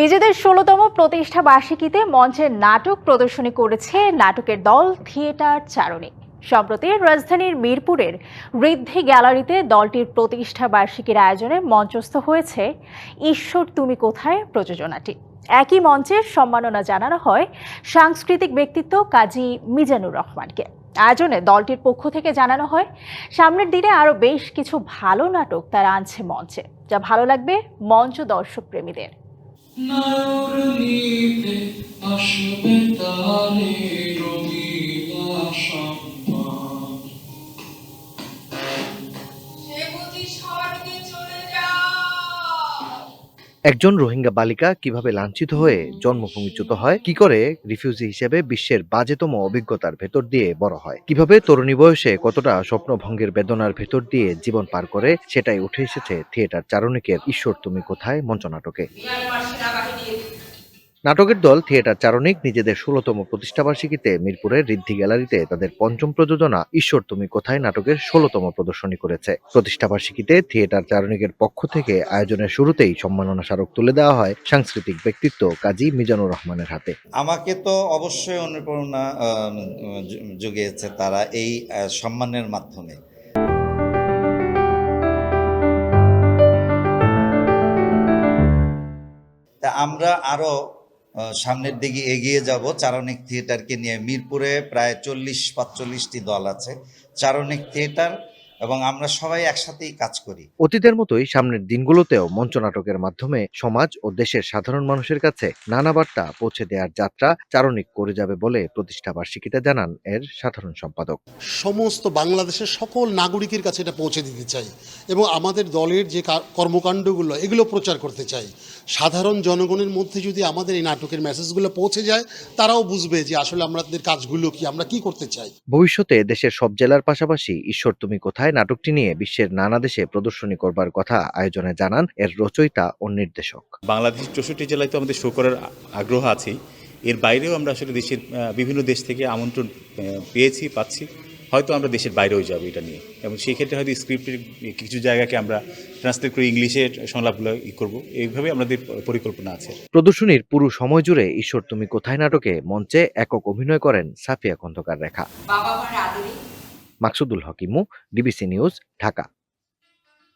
নিজেদের ষোলোতম প্রতিষ্ঠা বার্ষিকীতে মঞ্চের নাটক প্রদর্শনী করেছে নাটকের দল থিয়েটার চারণী। সম্প্রতি রাজধানীর মিরপুরের ঋদ্ধি গ্যালারিতে দলটির প্রতিষ্ঠা বার্ষিকীর আয়োজনে মঞ্চস্থ হয়েছে ঈশ্বর তুমি কোথায় প্রযোজনাটি। একই মঞ্চের সম্মাননা জানানো হয় সাংস্কৃতিক ব্যক্তিত্ব কাজী মিজানুর রহমানকে। আয়োজনে দলটির পক্ষ থেকে জানানো হয়, সামনের দিনে আরও বেশ কিছু ভালো নাটক তারা আনছে মঞ্চে, যা ভালো লাগবে মঞ্চ দর্শক প্রেমীদের Na urnice, a šubetare, একজন রোহিঙ্গা বালিকা কীভাবে লাঞ্ছিত হয়ে জন্মভূমিচ্যুত হয়, কি করে রিফিউজি হিসেবে বিশ্বের বাজেতম অভিজ্ঞতার ভেতর দিয়ে বড় হয়, কীভাবে তরুণী বয়সে কতটা স্বপ্নভঙ্গের বেদনার ভেতর দিয়ে জীবন পার করে, সেটাই উঠে এসেছে থিয়েটার চারণিকের ঈশ্বর তুমি কোথায়? মঞ্চনাটকে। নাটকের দল থিয়েটার চারণিক নিজেদের ষোলতম প্রতিষ্ঠাবার্ষিকীতে মিরপুরের ঋদ্ধি গ্যালারিতে তাদের পঞ্চম প্রযোজনা ঈশ্বর তুমি কোথায়? নাটকের ষোলতম প্রদর্শনী করেছে। প্রতিষ্ঠাবার্ষিকীতে থিয়েটার চারণিকের পক্ষ থেকে আয়োজনের শুরুতেই সম্মাননা স্মারক তুলে দেওয়া হয় সাংস্কৃতিক ব্যক্তিত্ব কাজী মিজানুর রহমানের হাতে। আমাকে তো অবশ্যই অনুপ্রেরণা জুগিয়েছে তারা এই সম্মানের মাধ্যমে। আমরা আরও আহ, সামনের দিকে এগিয়ে যাব। চারণিক থিয়েটারকে নিয়ে মিরপুরে প্রায় চল্লিশ পাঁচচল্লিশটি দল আছে। চারণিক থিয়েটার এবং আমরা সবাই একসাথেই কাজ করি। অতীতের মতোই সামনের দিনগুলোতেও মঞ্চ নাটকের মাধ্যমে সমাজ ও দেশের সাধারণ মানুষের কাছে নানা বার্তা পৌঁছে দেওয়ার যাত্রা চারণিক করে যাবে বলে প্রতিষ্ঠা বার্ষিকীতে জানান এর সাধারণ সম্পাদক। সমস্ত বাংলাদেশের সকল নাগরিকের কাছে এটা পৌঁছে দিতে চাই এবং আমাদের দলের যে কর্মকাণ্ডগুলো এগুলো প্রচার করতে চাই। সাধারণ জনগণের মধ্যে যদি আমাদের এই নাটকের মেসেজগুলো পৌঁছে যায় তারাও বুঝবে যে আসলে আমাদের কাজগুলো কি আমরা কি করতে চাই। ভবিষ্যতে দেশের সব জেলার পাশাপাশি ঈশ্বর তুমি কোথায়? নাটকটি নিয়ে বিশ্বের নানা দেশে প্রদর্শনী করবার কথা আয়োজনে জানান এর রচয়িতা ও নির্দেশক। বাংলাদেশের চৌষট্টি জেলায় তো আমাদের শো করার আগ্রহ আছেই এর বাইরেও আমরা আসলে দেশের আহ, বিভিন্ন দেশ থেকে আমন্ত্রণ পেয়েছি পাচ্ছি। হয়তো আমরা দেশের বাইরেও যাব এটা নিয়ে। এবং সেই ক্ষেত্রে হয়তো স্ক্রিপ্টের কিছু জায়গাকে আমরা ট্রান্সলেট করে ইংলিশে সংলাপগুলো ই করব। এইভাবে আমাদের পরিকল্পনা আছে। প্রদর্শনীর পুরো সময় জুড়ে ঈশ্বর তুমি কোথায় নাটকে মঞ্চে একক অভিনয় করেন সাফিয়া খন্দকার রেখা। বাবা মার আদরে মাকসুদুল হকিমু ডিবিসি নিউজ ঢাকা।